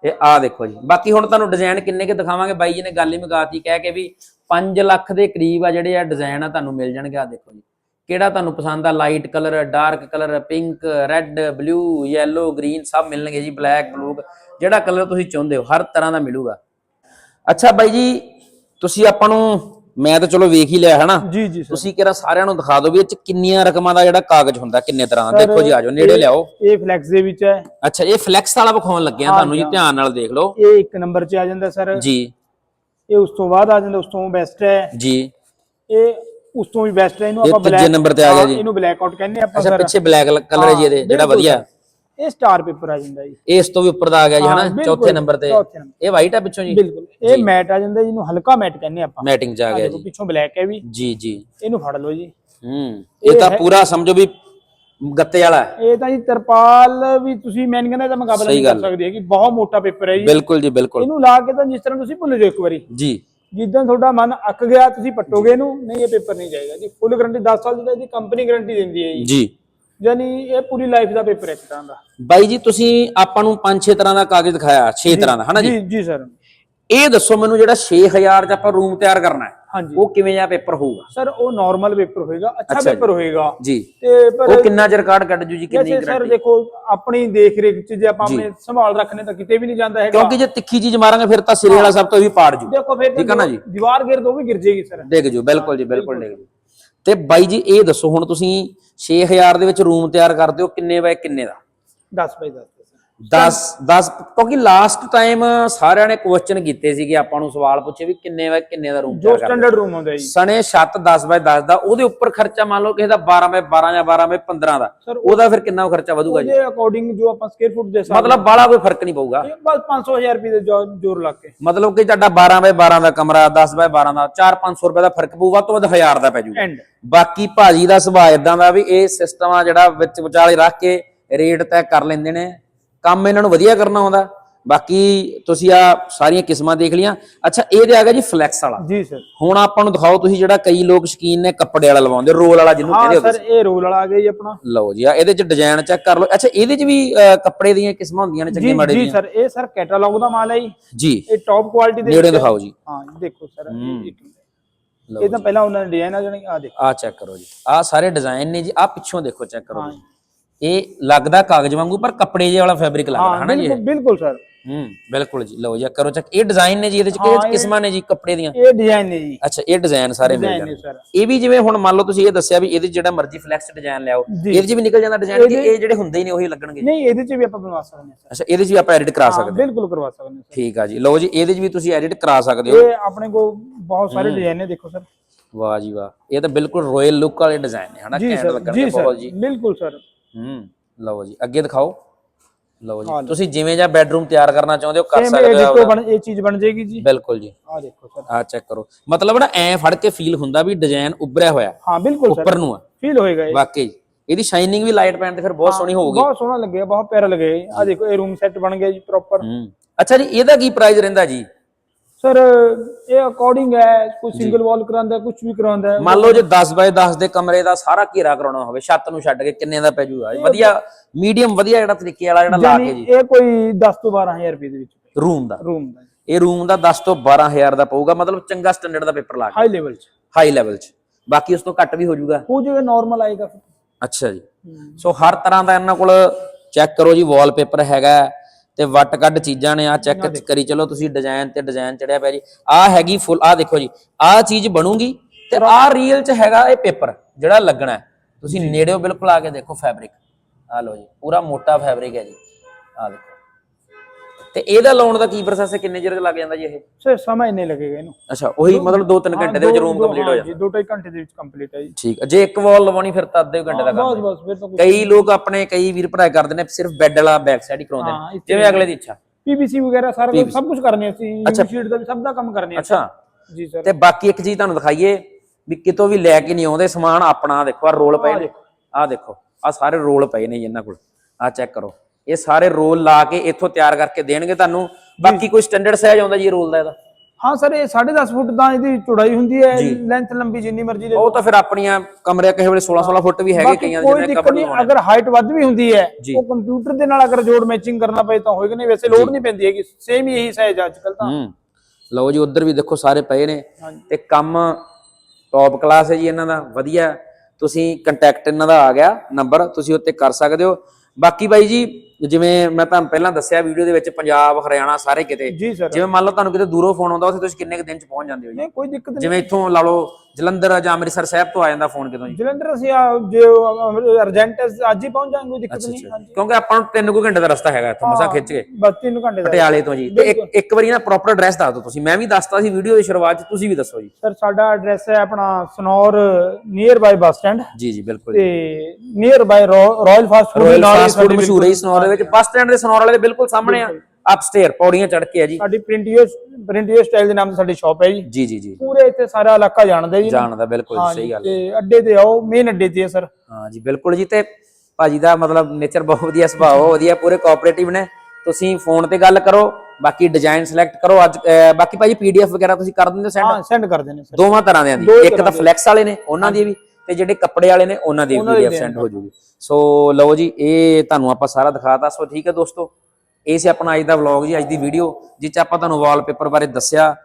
ਇਹ ਆ ਦੇਖੋ ਜੀ। ਬਾਕੀ ਹੁਣ ਤੁਹਾਨੂੰ ਡਿਜ਼ਾਈਨ ਕਿੰਨੇ ਕੇ ਦਿਖਾਵਾਂਗੇ। ਬਾਈ ਜੀ ਨੇ ਗੱਲ ਹੀ ਮੁਕਾਤੀ ਕਹਿ ਕੇ ਵੀ 5 ਲੱਖ ਦੇ ਕਰੀਬ ਆ ਜਿਹੜੇ ਆ ਡਿਜ਼ਾਈਨ ਆ ਤੁਹਾਨੂੰ ਮਿਲ ਜਾਣਗੇ। ਆ ਦੇਖੋ ਜੀ। ਕਿਹੜਾ ਤੁਹਾਨੂੰ ਪਸੰਦ ਆ? Light colour dark colour pink red blue yellow green ਸਭ ਮਿਲਣਗੇ ਜੀ ਬਲੈਕ ਬਲੂ ਜਿਹੜਾ ਕਲਰ ਤੁਸੀਂ ਚਾਹੁੰਦੇ ਹੋ ਹਰ ਤਰ੍ਹਾਂ ਦਾ ਮਿਲੂਗਾ। ਅੱਛਾ ਬਾਈ ਜੀ ਤੁਸੀਂ ਆਪਾਂ ਨੂੰ ਮੈਂ ਤਾਂ ਚਲੋ ਵੇਖ ਹੀ ਲਿਆ ਹਨਾ? ਜੀ ਜੀ ਸਰ। ਤੁਸੀਂ ਕਿਹੜਾ ਸਾਰਿਆਂ ਨੂੰ ਦਿਖਾ ਦਿਓ ਵੀ ਇਹ ਚ ਕਿੰਨੀਆਂ ਰਕਮਾਂ ਦਾ ਜਿਹੜਾ ਕਾਗਜ਼ ਹੁੰਦਾ ਕਿੰਨੇ ਤਰ੍ਹਾਂ ਦਾ? ਦੇਖੋ ਜੀ ਆਜੋ ਨੇੜੇ ਲਿਆਓ। ਇਹ ਫਲੈਕਸ ਦੇ ਵਿੱਚ ਹੈ। ਅੱਛਾ ਇਹ ਫਲੈਕਸ ਵਾਲਾ ਵਿਖਾਉਣ ਲੱਗੇ ਆ ਤੁਹਾਨੂੰ ਜੀ ਧਿਆਨ ਨਾਲ ਦੇਖ ਲਓ। ਇਹ ਇੱਕ ਨੰਬਰ 'ਚ ਆ ਜਾਂਦਾ ਸਰ। ਜੀ। ਇਹ ਉਸ ਤੋਂ ਬਾਅਦ ਆ ਜਾਂਦਾ ਉਸ ਤੋਂ ਬੈਸਟ ਹੈ। ਜੀ। ਇਹ ਉਸ ਤੋਂ ਵੀ ਬੈਸਟ ਹੈ ਇਹਨੂੰ ਇਹ ਆਪਾਂ ਤੀਜੇ black- ਨੰਬਰ ਤੇ ਆ ਗਿਆ ਹਾਂ, ਜੀ। ਇਹਨੂੰ ਬਲੈਕ ਆਊਟ ਕਹਿੰਦੇ ਆਪਾਂ ਅੱਛਾ ਸਰ। ਪਿੱਛੇ ਬਲੈਕ ਕਲਰ ਹੈ ਜੀ ਇਹਦੇ ਜਿਹੜਾ ਵਧੀਆ। ਇਹ ਸਟਾਰ ਪੇਪਰ ਆ ਜਾਂਦਾ ਜੀ। ਇਸ ਤੋਂ ਵੀ ਉੱਪਰ ਦਾ ਆ ਗਿਆ ਜੀ ਹਾਂ, ਹਨਾ? ਬਿਲਕੁਲ, ਚੌਥੇ ਨੰਬਰ ਤੇ। ਚੌਥੇ number। ਇਹ ਵਾਈਟ ਆ ਪਿੱਛੋਂ ਜੀ? ਬਿਲਕੁਲ। ਇਹ ਮੈਟ ਆ ਜਾਂਦਾ ਜਿਹਨੂੰ ਹਲਕਾ ਮੈਟ ਕਹਿੰਦੇ ਆਪਾਂ। ਮੈਟਿੰਗ ਚ ਆ ਗਿਆ ਦੇਖੋ ਜੀ। ਪਿੱਛੋਂ ਬਲੈਕ ਹੈ ਵੀ। ਜੀ ਜੀ। ਇਹਨੂੰ ਫੜ ਲਓ ਜੀ। ਹੂੰ। ਇਹ ਤਾਂ ਪੂਰਾ ਸਮਝੋ ਵੀ ਗੱਤੇ ਵਾਲਾ ਹੈ। ਇਹ ਤਾਂ ਜੀ ਤਰਪਾਲ ਵੀ ਤੁਸੀਂ ਮੈਂ ਨਹੀਂ ਕਹਿੰਦਾ ਇਹਦਾ ਮੁਕਾਬਲਾ ਸਹੀ ਨਹੀਂ ਕਰ ਗੱਲ। ਸਕਦੇ ਹੈਗੀ ਬਹੁਤ ਮੋਟਾ ਪੇਪਰ ਹੈ ਜੀ। ਬਿਲਕੁਲ ਜੀ ਬਿਲਕੁਲ। ਇਹਨੂੰ ਲਾ ਕੇ ਤਾਂ ਜਿਸ ਤਰ੍ਹਾਂ ਤੁਸੀਂ ਭੁੱਲ ਜਾਓ ਇੱਕ ਵਾਰੀ। ਜੀ। ਜਿੱਦਾਂ ਤੁਹਾਡਾ ਮਨ ਅੱਕ ਗਿਆ ਤੁਸੀਂ ਪੱਟੋਗੇ ਇਹਨੂੰ ਨਹੀਂ ਇਹ ਪੇਪਰ ਨਹੀਂ ਜਾਏਗਾ ਜੀ। ਫੁੱਲ ਗਾਰੰਟੀ 10 ਸਾਲ ਦੀ ਤਾਂ ਇਹਦੀ ਕੰਪਨੀ ਗਾਰੰਟੀ ਦਿੰਦੀ ਹੈ ਜੀ। ਜੀ। ਯਾਨੀ ਇਹ ਪੂਰੀ ਲਾਈਫ ਦਾ ਪੇਪਰ ਹੈ ਇੱਕ ਤਰ੍ਹਾਂ ਦਾ। ਬਾਈ ਜੀ ਤੁਸੀਂ ਆਪਾਂ ਨੂੰ 5-6 ਤਰ੍ਹਾਂ ਦਾ ਕਾਗਜ਼ ਦਿਖਾਇਆ 6 ਤਰ੍ਹਾਂ ਦਾ ਹਨਾ ਜੀ? ਜੀ ਜੀ ਸਰ ਇਹ ਦੱਸੋ ਮੈਨੂੰ ਜਿਹੜਾ 6000 ਚ ਆਪਾਂ ਰੂਮ ਤਿਆਰ ਕਰਨਾ ਹੈ ਹਾਂਜੀ। ਉਹ ਕਿਵੇਂ ਜਿਹਾ ਪੇਪਰ ਹੋਊਗਾ? ਸਰ ਉਹ ਨਾਰਮਲ ਪੇਪਰ ਹੋਏਗਾ ਅੱਛਾ। ਪੇਪਰ ਹੋਏਗਾ। ਜੀ। ਤੇ ਪਰ ਉਹ ਕਿੰਨਾ ਚ ਰਿਕਾਰਡ ਕੱਢ ਜੂ ਜੀ ਕਿੰਨੀ ਵੈਸੇ ਸਰ ਗਰੰਟੀ ਦੇਖੋ ਆਪਣੀ ਦੇਖ ਰੇਖ ਚ ਜੇ ਆਪਾਂ ਆਪਣੇ ਸੰਭਾਲ ਰੱਖਨੇ ਤਾਂ ਕਿਤੇ ਵੀ ਨਹੀਂ ਜਾਂਦਾ ਹੈਗਾ। ਕਿਉਂਕਿ ਜੇ ਤਿੱਖੀ ਚੀਜ਼ ਮਾਰਾਂਗੇ ਫਿਰ ਤਾਂ ਸਿਰੇ ਵਾਲਾ ਸਭ ਤੋਂ ਵੀ ਪਾੜ ਜੂ। ਦੇਖੋ ਫਿਰ ਠੀਕ ਹੈ ਨਾ ਜੀ? ਦੀਵਾਰ ਗਿਰ ਦੋ ਵੀ ਗਿਰ ਜੇਗੀ ਸਰ ਡਿੱਗ ਜੂ ਬਿਲਕੁਲ ਜੀ ਬਿਲਕੁਲ। ਡਿੱਗ ਜੂ। ਤੇ ਬਾਈ ਜੀ ਇਹ ਦੱਸੋ ਹੁਣ ਤੁਸੀਂ 6000 ਦੇ ਵਿੱਚ ਰੂਮ ਤਿਆਰ ਕਰਦੇ ਹੋ ਕਿੰਨੇ ਬਾਏ ਕਿੰਨੇ ਦਾ? 10 ਬਾਏ 10 10 10 ਕਿਉਂਕਿ ਲਾਸਟ ਟਾਈਮ ਸਾਰਿਆਂ ਨੇ ਕੁਐਸਚਨ ਕੀਤੇ ਸੀਗੇ ਆਪਾਂ ਨੂੰ ਸਵਾਲ ਪੁੱਛੇ ਵੀ ਕਿੰਨੇ ਬਾਏ ਕਿੰਨੇ ਦਾ ਰੂਮ ਜੋ ਸਟੈਂਡਰਡ ਰੂਮ ਹੁੰਦਾ ਜੀ। ਸਣੇ ਛੱਤ 10 ਬਾਏ 10 ਦਾ ਉਹਦੇ ਉੱਪਰ ਖਰਚਾ ਮੰਨ ਲਓ ਕਿਸੇ ਦਾ 12 ਬਾਏ 12 ਜਾਂ 12 ਬਾਏ 15 ਦਾ। ਉਹਦਾ ਫਿਰ ਕਿੰਨਾ ਖਰਚਾ ਵਧੂਗਾ ਜੀ? ਉਹਦੇ ਅਕੋਰਡਿੰਗ ਜੋ ਆਪਾਂ ਸਕੁਅਰ ਫੁੱਟ ਦੇ ਹਿਸਾਬ ਮਤਲਬ ਬਾਲਾ ਕੋਈ ਫ਼ਰਕ ਨਹੀਂ ਪਊਗਾ। ਬਸ 500000 ਰੁਪਏ ਦੇ ਜੋਰ ਲਾ ਕੇ। ਮਤਲਬ ਕਿ ਤੁਹਾਡਾ 12 ਬਾਏ 12 ਦਾ ਕਮਰਾ 10 ਬਾਏ 12 ਦਾ 4-500 ਰੁਪਏ ਦਾ ਫ਼ਰਕ ਪਊ ਵੱਧ ਤੋਂ ਵੱਧ 1000 ਦਾ ਪੈ ਐਂਡ ਬਾਕੀ ਭਾਜੀ ਦਾ ਸੁਭਾਅ ਇਦਾਂ ਦਾ ਵੀ ਇਹ ਸਿਸਟਮ ਆ ਜਿਹੜਾ ਵਿੱਚ ਵਿਚਾਲੇ ਰੱਖ ਕੇ ਰੇਟ ਤੈਅ ਕਰ ਲੈਂਦੇ ਨੇ। ਕੰਮ ਇਹਨਾਂ ਨੂੰ ਵਧੀਆ ਕਰਨਾ ਆਉਂਦਾ। ਬਾਕੀ ਤੁਸੀਂ ਆ ਸਾਰੀਆਂ ਕਿਸਮਾਂ ਦੇਖ ਲੀਆਂ ਅੱਛਾ ਇਹ ਤੇ ਆ ਗਿਆ ਜੀ ਫਲੈਕਸ ਵਾਲਾ। ਜੀ ਸਰ ਹੁਣ ਆਪਾਂ ਨੂੰ ਦਿਖਾਓ ਤੁਸੀਂ ਜਿਹੜਾ ਕਈ ਲੋਕ ਸ਼ਕੀਨ ਨੇ ਕੱਪੜੇ ਵਾਲਾ ਲਵਾਉਂਦੇ ਰੋਲ ਵਾਲਾ ਜਿਹਨੂੰ ਕਹਿੰਦੇ ਹੋ ਸਰ ਇਹ ਰੋਲ ਵਾਲਾ ਆ ਗਿਆ ਜੀ ਆਪਣਾ। ਲਓ ਜੀ ਆ ਇਹਦੇ ਚ ਡਿਜ਼ਾਈਨ ਚੈੱਕ ਕਰ ਲਓ। ਅੱਛਾ ਇਹਦੇ ਚ ਵੀ ਕੱਪੜੇ ਦੀਆਂ ਕਿਸਮਾਂ ਹੁੰਦੀਆਂ ਨੇ ਚੰਗੇ ਮਾੜੇ ਜੀ ਸਰ ਇਹ ਸਰ ਕੈਟਾਲੌਗ ਦਾ ਮਾਲ ਹੈ ਜੀ। ਜੀ। ਇਹ ਟੌਪ ਕੁਆਲਿਟੀ ਦੇ ਨੇੜੇ। ਦਿਖਾਓ ਜੀ। ਹਾਂ ਦੇਖੋ ਸਰ ਇਹ ਤਾਂ ਪਹਿਲਾਂ ਉਹਨਾਂ ਨੇ ਡਿਜ਼ਾਈਨ ਆ ਜਾਣੀ ਆ ਦੇਖੋ। ਆ ਚੈੱਕ ਕਰੋ ਜੀ। ਆ ਸਾਰੇ ਡਿਜ਼ਾਈਨ ਨੇ ਜੀ। ਆ ਪਿੱਛੋਂ ਦੇਖੋ ਚੈੱਕ ਕਰੋ ਜੀ। ਇਹ ਲੱਗਦਾ ਕਾਗਜ਼ ਵਾਂਗੂ ਪਰ ਕੱਪੜੇ ਜੇ ਵਾਲਾ ਫੈਬਰਿਕ ਲੱਗਦਾ ਹਾਂ ਹਨਾ ਜੀ ਇਹ? ਬਿਲਕੁਲ ਬਿਲਕੁਲ ਸਰ। ਹੂੰ ਬਿਲਕੁਲ ਜੀ ਲਓ ਜੀ ਆਹ ਕਰੋ ਚੈੱਕ ਇਹ ਡਿਜ਼ਾਈਨ ਨੇ ਜੀ ਇਹਦੇ ਚ ਕਿਹੜੇ ਕਿਸਮਾਂ ਨੇ ਜੀ ਕੱਪੜੇ ਦੀਆਂ? ਇਹ ਡਿਜ਼ਾਈਨ ਨੇ ਜੀ। ਅੱਛਾ ਇਹ ਡਿਜ਼ਾਈਨ ਸਾਰੇ ਮਿਲ ਡਿਜ਼ਾਈਨ ਨੇ ਜਾਣਗੇ ਸਰ। ਇਹ ਵੀ ਜਿਵੇਂ ਹੁਣ ਮੰਨ ਲਓ ਤੁਸੀਂ ਇਹ ਦੱਸਿਆ ਵੀ ਇਹਦੇ 'ਚ ਜਿਹੜਾ ਮਰਜ਼ੀ ਫਲੈਕਸ ਡਿਜ਼ਾਈਨ ਲਿਆਓ ਜੀ। ਇਹਦੇ 'ਚ ਵੀ ਨਿਕਲ ਜਾਂਦਾ ਡਿਜ਼ਾਈਨ ਕਿ ਇਹ ਜਿਹੜੇ ਹੁੰਦੇ ਹੀ ਨੇ ਉਹੀ ਲੱਗਣਗੇ? ਨਹੀਂ ਇਹਦੇ ਚ ਵੀ ਆਪਾਂ ਬਣਵਾ ਸਕਦੇ ਹਾਂ ਅੱਛਾ ਇਹਦੇ 'ਚ ਵੀ ਆਪਾਂ ਐਡਿਟ ਕਰਾ ਸਰ ਸਕਦੇ ਬਿਲਕੁਲ ਕਰਵਾ ਸਕਦੇ ਹਾਂ ਠੀਕ ਆ ਜੀ। ਲਓ ਜੀ ਇਹਦੇ 'ਚ ਵੀ ਤੁਸੀਂ ਐਡਿਟ ਕਰਾ ਸਕਦੇ ਹੋ। ਸਰ ਇਹ ਆਪਣੇ ਕੋਲ ਬਹੁਤ ਸਾਰੇ ਡਿਜ਼ਾਈਨ ਨੇ ਦੇਖੋ ਸਰ। ਵਾਹ ਜੀ ਵਾਹ। ਇਹ ਤਾਂ ਬਿਲਕੁਲ ਰਾਇਲ ਲੁੱਕ ਵਾਲੇ ਡਿਜ਼ਾਈਨ ਨੇ ਹਨਾ? ਜੀ ਘੈਂਟ ਸਰ। ਲੱਗਣਗੇ ਜੀ ਸਰ। ਬਹੁਤ ਜੀ। ਬਿਲਕੁਲ ਸਰ। ਹੂੰ। ਲਓ ਜੀ ਅੱਗੇ ਦਿਖਾਓ। ਲਓ ਜੀ ਤੁਸੀਂ ਜਿਵੇਂ ਜਾਂ ਬੈਡਰੂਮ ਤਿਆਰ ਕਰਨਾ ਚਾਹੁੰਦੇ ਹੋ ਕਰ ਸਕਦੇ ਹੋ ਇਹ ਬਣ ਇਹ ਚੀਜ਼ ਬਣ ਜਾਏਗੀ ਜੀ। ਬਿਲਕੁਲ ਜੀ। ਆ ਦੇਖੋ ਸਰ। ਆ ਚੈੱਕ ਕਰੋ। ਮਤਲਬ ਨਾ ਐ ਫੜ ਕੇ ਫੀਲ ਹੁੰਦਾ ਵੀ ਡਿਜ਼ਾਈਨ ਉੱਭਰਿਆ ਹੋਇਆ। ਹਾਂ ਬਿਲਕੁਲ ਸਰ। ਉੱਪਰ ਨੂੰ ਆ। ਫੀਲ ਹੋਏਗਾ ਇਹ। ਵਾਕਈ। ਇਹਦੀ ਸ਼ਾਈਨਿੰਗ ਵੀ ਲਾਈਟ ਪੈਣ ਤੇ ਫਿਰ ਬਹੁਤ ਸੋਹਣੀ ਹੋਊਗੀ। ਬਹੁਤ ਸੋਹਣਾ ਲੱਗਿਆ ਬਹੁਤ ਪਿਆਰਾ ਲੱਗਿਆ ਆ ਦੇਖੋ ਇਹ ਰੂਮ ਸੈੱਟ ਬਣ ਗਿਆ ਜੀ ਪ੍ਰੋਪਰ ਹੂੰ। ਅੱਛਾ ਜੀ ਇਹਦਾ ਕੀ ਪ੍ਰਾਈਸ ਰਹਿੰਦਾ ਜੀ? ਸਰ ਇਹ ਅਕੋਰਡਿੰਗ ਹੈ ਕੋਈ ਸਿੰਗਲ ਵਾਲ ਕਰਾਉਂਦਾ ਕੁਝ ਵੀ ਕਰਾਉਂਦਾ ਮੰਨ ਲਓ ਜੇ 10 ਬਾਏ 10 ਦੇ ਕਮਰੇ ਦਾ ਸਾਰਾ ਘੇਰਾ ਕਰਾਉਣਾ ਹੋਵੇ ਛੱਤ ਨੂੰ ਛੱਡ ਕੇ ਕਿੰਨੇ ਦਾ ਪੈ ਜੂਗਾ? ਵਧੀਆ ਮੀਡੀਅਮ ਵਧੀਆ ਜਿਹੜਾ ਤਰੀਕੇ ਵਾਲਾ ਜਿਹੜਾ ਲਾ ਕੇ ਜੀ। ਇਹ ਕੋਈ 10 ਤੋਂ 12000 ਰੁਪਏ ਦੇ ਵਿੱਚ ਰੂਮ ਦਾ। ਰੂਮ ਦਾ। ਇਹ ਰੂਮ ਦਾ 10 ਤੋਂ 12000 ਦਾ ਪਊਗਾ ਮਤਲਬ ਚੰਗਾ ਸਟੈਂਡਰਡ ਦਾ ਪੇਪਰ ਲਾ ਕੇ। ਹਾਈ ਲੈਵਲ 'ਚ। ਹਾਈ ਲੈਵਲ 'ਚ। ਬਾਕੀ ਉਸ ਤੋਂ ਘੱਟ ਵੀ ਹੋ ਜਾਊਗਾ ਹੋ ਜਾਏਗਾ ਨਾਰਮਲ ਆਏਗਾ ਅੱਛਾ ਜੀ। ਸੋ ਹਰ ਤਰ੍ਹਾਂ ਦਾ ਇਹਨਾਂ ਕੋਲ ਚੈੱਕ ਕਰੋ ਜੀ ਵਾਲਪੇਪਰ ਹੈਗਾ ਤੇ ਵੱਟ ਕੱਢ ਚੀਜ਼ਾਂ ਨੇ ਆ ਚੈੱਕ ਕਰੀ ਚਲੋ ਤੁਸੀਂ ਡਿਜ਼ਾਈਨ ਤੇ ਡਿਜ਼ਾਈਨ ਚੜਿਆ ਪਿਆ ਜੀ। ਆ ਹੈਗੀ ਫੁੱਲ ਆ ਦੇਖੋ ਜੀ ਆ ਚੀਜ਼ ਬਣੂਗੀ ਤੇ ਆ ਰੀਅਲ ਚ ਹੈਗਾ ਇਹ ਪੇਪਰ ਜਿਹੜਾ ਲੱਗਣਾ। ਤੁਸੀਂ ਨੇੜਿਓ ਬਿਲਕੁਲ ਆ ਕੇ ਦੇਖੋ ਫੈਬਰਿਕ ਆ ਲਓ ਜੀ ਪੂਰਾ ਮੋਟਾ ਫੈਬਰਿਕ ਹੈ ਜੀ। ਆ ਦੇਖੋ। ਤੇ ਇਹਦਾ ਲਾਉਣ ਦਾ ਕੀ ਪ੍ਰੋਸੈਸ ਹੈ? ਕਿੰਨੇ ਚਿਰ ਲੱਗ ਜਾਂਦਾ ਜੀ ਇਹ? ਸਰ ਸਮਾਂ ਇੰਨੇ ਲੱਗੇਗਾ ਇਹਨੂੰ। ਅੱਛਾ ਉਹੀ ਮਤਲਬ 2-3 ਘੰਟੇ ਦੇ ਵਿੱਚ ਰੂਮ ਕੰਪਲੀਟ ਹੋ ਜਾਂਦਾ ਜੀ ਦੋ ਢਾਈ ਘੰਟੇ ਦੇ ਵਿੱਚ ਕੰਪਲੀਟ ਹੈ ਜੀ। ਠੀਕ ਜੇ ਇੱਕ ਵਾਲ ਲਵਾਉਣੀ ਫਿਰ ਤਾਂ ਅੱਧੇ ਘੰਟੇ ਦਾ ਕੰਮ ਬਸ। ਬਸ ਫਿਰ ਤਾਂ ਕਈ ਲੋਕ ਆਪਣੇ ਕਈ ਵੀਰ ਭਰਾ ਕਰਦੇ ਨੇ ਸਿਰਫ ਬੈੱਡ ਵਾਲਾ ਬੈਕ ਸਾਈਡ ਹੀ ਕਰਾਉਂਦੇ ਨੇ। ਜਿਵੇਂ ਅਗਲੇ ਦੀ ਇੱਛਾ? ਪੀਬੀਸੀ ਵਗੈਰਾ ਸਾਰਾ ਕੁਝ ਸਭ ਕੁਝ ਕਰਨੇ ਅਸੀਂ ਸ਼ੀਟ ਦਾ ਵੀ ਸਭ ਦਾ ਕੰਮ ਕਰਨੇ ਅੱਛਾ। ਜੀ ਸਰ ਤੇ ਬਾਕੀ ਇੱਕ ਚੀਜ਼ ਤੁਹਾਨੂੰ ਦਿਖਾਈਏ ਵੀ ਕਿਤੋਂ ਵੀ ਲੈ ਕੇ ਨਹੀਂ ਆਉਂਦੇ ਸਮਾਨ ਆਪਣਾ ਦੇਖੋ ਆ ਰੋਲ ਪਏ ਨੇ। ਆ ਦੇਖੋ। ਆ ਸਾਰੇ ਰੋਲ ਪਏ ਨੇ ਜੀ ਇਹਨਾਂ ਕੋਲ। ਆ ਚੈੱਕ ਕਰੋ। ਇਹ ਸਾਰੇ ਰੋਲ ਲਾ ਕੇ ਇੱਥੋਂ ਤਿਆਰ ਕਰਕੇ ਦੇਣਗੇ ਤੁਹਾਨੂੰ। ਬਾਕੀ ਕੋਈ ਸਟੈਂਡਰਡ ਸਾਈਜ਼ ਆਉਂਦਾ ਜੀ ਰੋਲ ਦਾ ਇਹਦਾ? ਹਾਂ ਸਰ ਇਹ 10.5 ਫੁੱਟ ਦਾ ਇਹਦੀ ਚੌੜਾਈ ਹੁੰਦੀ ਹੈ ਲੈਂਥ ਲੰਬੀ ਜਿੰਨੀ ਮਰਜ਼ੀ ਲੈ ਉਹ ਤਾਂ ਫਿਰ ਆਪਣੀਆਂ ਕਮਰੇ ਕਿਸੇ ਵੇਲੇ 16 16 ਫੁੱਟ ਵੀ ਹੈਗੇ ਕਈਆਂ ਦੇ ਦਿੱਕਤ ਕਬਰ ਨਹੀਂ ਅਗਰ ਹਾਈਟ ਵੱਧ ਵੀ ਹੁੰਦੀ ਹੈ। ਉਹ ਕੰਪਿਊਟਰ ਦੇ ਨਾਲ ਅਗਰ ਜੋੜ ਮੈਚਿੰਗ ਕਰਨਾ ਪਏ ਤਾਂ ਹੋਏਗਾ ਨਹੀਂ ਵੈਸੇ ਲੋਡ ਨਹੀਂ ਪੈਂਦੀ ਹੈਗੀ ਸੇਮ ਹੀ ਇਹੀ ਸਾਈਜ਼ ਅੱਜ ਕੱਲ ਤਾਂ। ਲਓ ਜੀ ਉਧਰ ਵੀ ਦੇਖੋ ਸਾਰੇ ਪਏ ਨੇ। ਤੇ ਕੰਮ ਟੌਪ ਕਲਾਸ ਹੈ ਜੀ ਇਹਨਾਂ ਦਾ ਵਧੀਆ। ਤੁਸੀਂ ਕੰਟੈਕਟ ਇਹਨਾਂ ਦਾ ਆ ਗਿਆ ਨੰਬਰ ਤੁਸੀਂ ਉੱਤੇ ਕਰ ਸਕਦੇ ਹੋ। ਬਾਕੀ ਬਾਈ ਜੀ ਜਿਵੇਂ ਮੈਂ ਤੁਹਾਨੂੰ ਪਹਿਲਾਂ ਦੱਸਿਆ ਵੀਡੀਓ ਦੇ ਵਿੱਚ ਪੰਜਾਬ ਹਰਿਆਣਾ ਸਾਰੇ ਕਿਤੇ। ਜੀ ਸਰ ਜਿਵੇਂ ਮੰਨ ਲਓ ਤੁਹਾਨੂੰ ਕਿਤੇ ਦੂਰੋਂ ਫੋਨ ਆਉਂਦਾ ਉੱਥੇ ਤੁਸੀਂ ਕਿੰਨੇ ਕੁ ਦਿਨ ਚ ਪਹੁੰਚ ਜਾਂਦੇ ਹੋ ਜੀ? ਨਹੀਂ ਕੋਈ ਦਿੱਕਤ ਨਹੀਂ। ਜਿਵੇਂ ਇੱਥੋਂ ਲਾ ਲਓ ਜਲੰਧਰ ਜਾਂ ਅੰਮ੍ਰਿਤਸਰ ਸਾਹਿਬ ਤੋਂ ਆ ਜਾਂਦਾ ਫੋਨ ਕਿਤੋਂ ਜੀ? ਜਲੰਧਰ ਅਸੀਂ ਆ- ਜੇ ਅਰਜੈਂਟ ਅੱਜ ਹੀ ਪਹੁੰਚ ਜਾਵਾਂਗੇ ਕੋਈ ਦਿੱਕਤ ਨਹੀਂ। ਹਾਂਜੀ। ਕਿਉਂਕਿ ਆਪਾਂ ਨੂੰ 3 ਕੁ ਘੰਟੇ ਦਾ ਰਸਤਾ ਹੈਗਾ ਇੱਥੋਂ ਮਸਾ ਖਿੱਚ ਕੇ। ਬਸ 3 ਘੰਟੇ ਦਾ ਪਟਿਆਲੇ ਤੋਂ ਜੀ। ਤੇ ਇੱਕ ਇੱਕ ਵਾਰੀ ਨਾ ਪ੍ਰੋਪਰ ਐਡਰੈਸ ਦੱਸ ਦਿਓ ਤੁਸੀਂ। ਮੈਂ ਵੀ ਦੱਸਤਾ ਸੀ ਵੀਡੀਓ ਦੀ ਸ਼ੁਰੂਆਤ ਚ ਤੁਸੀਂ ਵੀ ਦੱਸੋ ਜੀ। ਸਰ ਸਾਡਾ ਐਡਰੈਸ ਹੈ ਆਪਣਾ ਸਨੌਰ ਨੀਅਰ ਬਾਈ ਬੱਸ ਸਟੈਂਡ। ਜੀ ਜੀ ਬਿਲਕੁਲ ਤੇ nearby Royal fast food Royal fast food ਮਸ਼ਹੂਰ ਹੈ ਜੀ ਸਨੌਰ ਦੇ ਵਿੱਚ ਬੱਸ ਸਟੈਂਡ ਦੇ ਸਨੌਰ ਵਾਲੇ ਦੇ ਬਿਲਕੁਲ ਸਾਹਮਣੇ ਆ। ਅਪਸਟੇਅਰ ਪੌੜੀਆਂ ਚੜ੍ਹ ਕੇ ਆ ਜੀ। ਸਾਡੀ ਪ੍ਰਿੰਟੀਓ ਪ੍ਰਿੰਟੀਓ ਸਟਾਈਲ ਦੇ ਨਾਮ ਤੇ ਸਾਡੀ ਸ਼ਾਪ ਹੈ ਜੀ। ਜੀ ਜੀ ਜੀ। ਪੂਰੇ ਇੱਥੇ ਸਾਰਾ ਇਲਾਕਾ ਜਾਣਦਾ ਜੀ। ਜਾਣਦਾ ਬਿਲਕੁਲ ਸਹੀ ਗੱਲ ਤੇ ਅੱਡੇ ਤੇ ਆਓ ਮੇਨ ਅੱਡੇ ਤੇ ਹੈ ਸਰ। ਹਾਂ ਜੀ ਬਿਲਕੁਲ ਜੀ ਤੇ ਭਾਜੀ ਦਾ ਮਤਲਬ ਨੇਚਰ ਬਹੁਤ ਵਧੀਆ ਸੁਭਾਅ ਵਧੀਆ ਪੂਰੇ ਕੋਆਪਰੇਟਿਵ ਨੇ। ਤੁਸੀਂ ਫੋਨ ਤੇ ਗੱਲ ਕਰੋ ਬਾਕੀ ਡਿਜ਼ਾਈਨ ਸਿਲੈਕਟ ਕਰੋ ਅੱਜ ਬਾਕੀ ਭਾਜੀ ਪੀਡੀਐਫ ਵਗੈਰਾ ਤੁਸੀਂ ਕਰ ਦਿੰਦੇ ਹੋ ਸੈਂਡ ਹਾਂ ਸੈਂਡ ਕਰ ਦੇਣੇ ਸਰ। ਦੋਵਾਂ ਤਰ੍ਹਾਂ ਦੇ ਦੀ ਇੱਕ ਤਾਂ ਫਲੈਕਸ ਵਾਲੇ ਨੇ ਉਹਨਾਂ ਦੀ ਵੀ। ਤੇ ਜਿਹੜੇ ਕੱਪੜੇ ਵਾਲੇ ਨੇ ਉਹਨਾਂ ਦੀ ਪੀਡੀਐਫ ਸੈਂਡ ਹੋ ਜੂਗੀ। ਸੋ ਲਓ ਜੀ ਇਹ ਤੁਹਾਨੂੰ ਆਪਾਂ ਸਾਰਾ ਦਿਖਾਤਾ ਸੋ ਠੀਕ ਹੈ ਦੋਸਤੋ ਇਹ ਸੀ ਆਪਣਾ ਅੱਜ ਦਾ ਵਲੌਗ ਜੀ ਅੱਜ ਦੀ ਵੀਡੀਓ ਜਿਸ ਚ ਆਪਾਂ ਤੁਹਾਨੂੰ ਵਾਲਪੇਪਰ ਬਾਰੇ ਦੱਸਿਆ।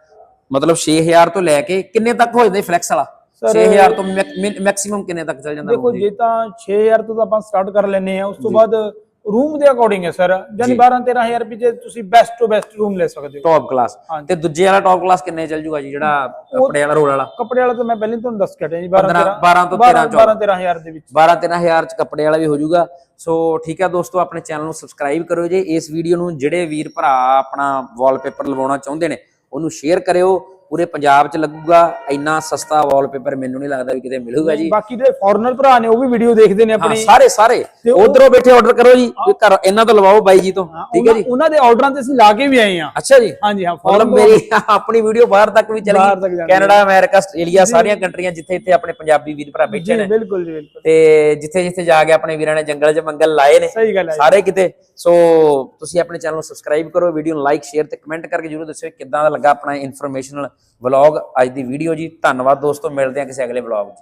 ਮਤਲਬ 6000 ਤੋਂ ਲੈ ਕੇ ਕਿੰਨੇ ਤੱਕ ਹੋ ਜਾਂਦਾ ਫਲੈਕਸ ਵਾਲਾ? 6000 ਤੋਂ ਮੈਕਸਿਮਮ ਕਿੰਨੇ ਤੱਕ ਚੱਲ ਜਾਂਦਾ ਦੇਖੋ ਜੇ ਤਾਂ 6000 ਤੋਂ ਤਾਂ ਆਪਾਂ ਸਟਾਰਟ ਕਰ ਲੈਨੇ ਆ ਉਸ ਤੋਂ ਬਾਅਦ ਰੂਮ ਦੇ ਅਕੋਰਡਿੰਗ ਹੈ ਸਰ ਯਾਨੀ 12 13000 ਰੁਪਏ ਜੇ ਤੁਸੀਂ ਬੈਸਟ ਤੋਂ ਬੈਸਟ ਰੂਮ ਲੈ ਸਕਦੇ ਹੋ। ਟੌਪ ਕਲਾਸ ਤੇ ਦੂਜੇ ਵਾਲਾ ਟੌਪ ਕਲਾਸ ਕਿੰਨੇ ਚੱਲ ਜੂਗਾ ਜੀ ਜਿਹੜਾ ਕੱਪੜੇ ਵਾਲਾ ਰੋਲ ਵਾਲਾ? ਕੱਪੜੇ ਵਾਲਾ ਤਾਂ ਮੈਂ ਪਹਿਲਾਂ ਹੀ ਤੁਹਾਨੂੰ ਦੱਸ ਕੇ ਹਟਿਆ ਜੀ 12 15 12 ਤੋਂ 13 12 13000 ਦੇ ਵਿੱਚ। 12 13000 ਚ ਕੱਪੜੇ ਵਾਲਾ ਵੀ ਹੋ ਜਾਊਗਾ ਸੋ ਠੀਕ ਹੈ ਦੋਸਤੋ ਆਪਣੇ ਚੈਨਲ ਨੂੰ ਸਬਸਕ੍ਰਾਈਬ ਕਰੋ ਜੇ। ਇਸ ਵੀਡੀਓ ਨੂੰ ਜਿਹੜੇ ਵੀਰ ਭਰਾ ਆਪਣਾ ਵਾਲਪੇਪਰ ਲਵਾਉਣਾ ਚਾਹੁੰਦੇ ਨੇ ਉਹਨੂੰ ਸ਼ੇਅਰ ਕਰਿਓ। ਪੂਰੇ ਪੰਜਾਬ ਚ ਲੱਗੂਗਾ ਇੰਨਾ ਸਸਤਾ ਵਾਲਪੇਪਰ ਮੈਨੂੰ ਨਹੀਂ ਲੱਗਦਾ ਵੀ ਕਿਤੇ ਮਿਲੂਗਾ ਜੀ। ਬਾਕੀ ਜਿਹੜੇ ਫੋਰਨਰ ਭਰਾ ਨੇ ਉਹ ਵੀ ਵੀਡੀਓ ਦੇਖਦੇ ਨੇ ਆਪਣੀ। ਸਾਰੇ ਸਾਰੇ। ਉਧਰੋਂ ਬੈਠੇ ਆਰਡਰ ਕਰੋ ਜੀ ਘਰ ਇਹਨਾਂ ਤੋਂ ਲਵਾਓ ਬਾਈ ਜੀ ਤੋਂ ਠੀਕ ਹੈ ਜੀ? ਉਹਨਾਂ- ਦੇ ਆਰਡਰਾਂ ਤੇ ਅਸੀਂ ਲਾ ਕੇ ਵੀ ਆਏ ਆ ਅੱਛਾ ਜੀ। ਹਾਂਜੀ ਹਾਂ foreign ਮੇਰੀ ਆਪਣੀ ਵੀਡੀਓ ਬਾਹਰ ਤੱਕ ਵੀ ਚਲੀ ਗਈ। ਕੈਨੇਡਾ ਅਮਰੀਕਾ ਆਸਟ੍ਰੇਲੀਆ ਸਾਰੀਆਂ ਕੰਟਰੀਆਂ ਜਿੱਥੇ ਇੱਥੇ ਆਪਣੇ ਪੰਜਾਬੀ ਵੀਰ ਭਰਾ ਬੈਠੇ ਨੇ। ਬਿਲਕੁਲ ਜੀ ਬਿਲਕੁਲ। ਤੇ ਜਿੱਥੇ ਜਿੱਥੇ ਜਾ ਕੇ ਆਪਣੇ ਵੀਰਾਂ ਨੇ ਜੰਗਲ 'ਚ ਮੰਗਲ ਲਾਏ ਨੇ। ਸਹੀ ਗੱਲ ਹੈ ਸਾਰੇ ਕਿਤੇ। ਸੋ ਤੁਸੀਂ ਆਪਣੇ ਚੈਨਲ ਨੂੰ ਸਬਸਕ੍ਰਾਈਬ ਕਰੋ ਵੀਡੀਓ ਨੂੰ ਲਾਈਕ ਸ਼ੇਅਰ ਤੇ ਕਮੈਂਟ ਕਰਕੇ ਜਰੂਰ ਦੱਸਿਓ ਕਿੱਦਾਂ ਦਾ ਲੱਗਾ ਆਪਣਾ ਇਨਫੋਰਮੇਸ਼ਨਲ ਵਲੌਗ ਅੱਜ ਦੀ ਵੀਡੀਓ ਜੀ। ਧੰਨਵਾਦ ਦੋਸਤੋ ਮਿਲਦੇ ਹਾਂ ਕਿਸੇ ਅਗਲੇ ਵਲੌਗ 'ਚ।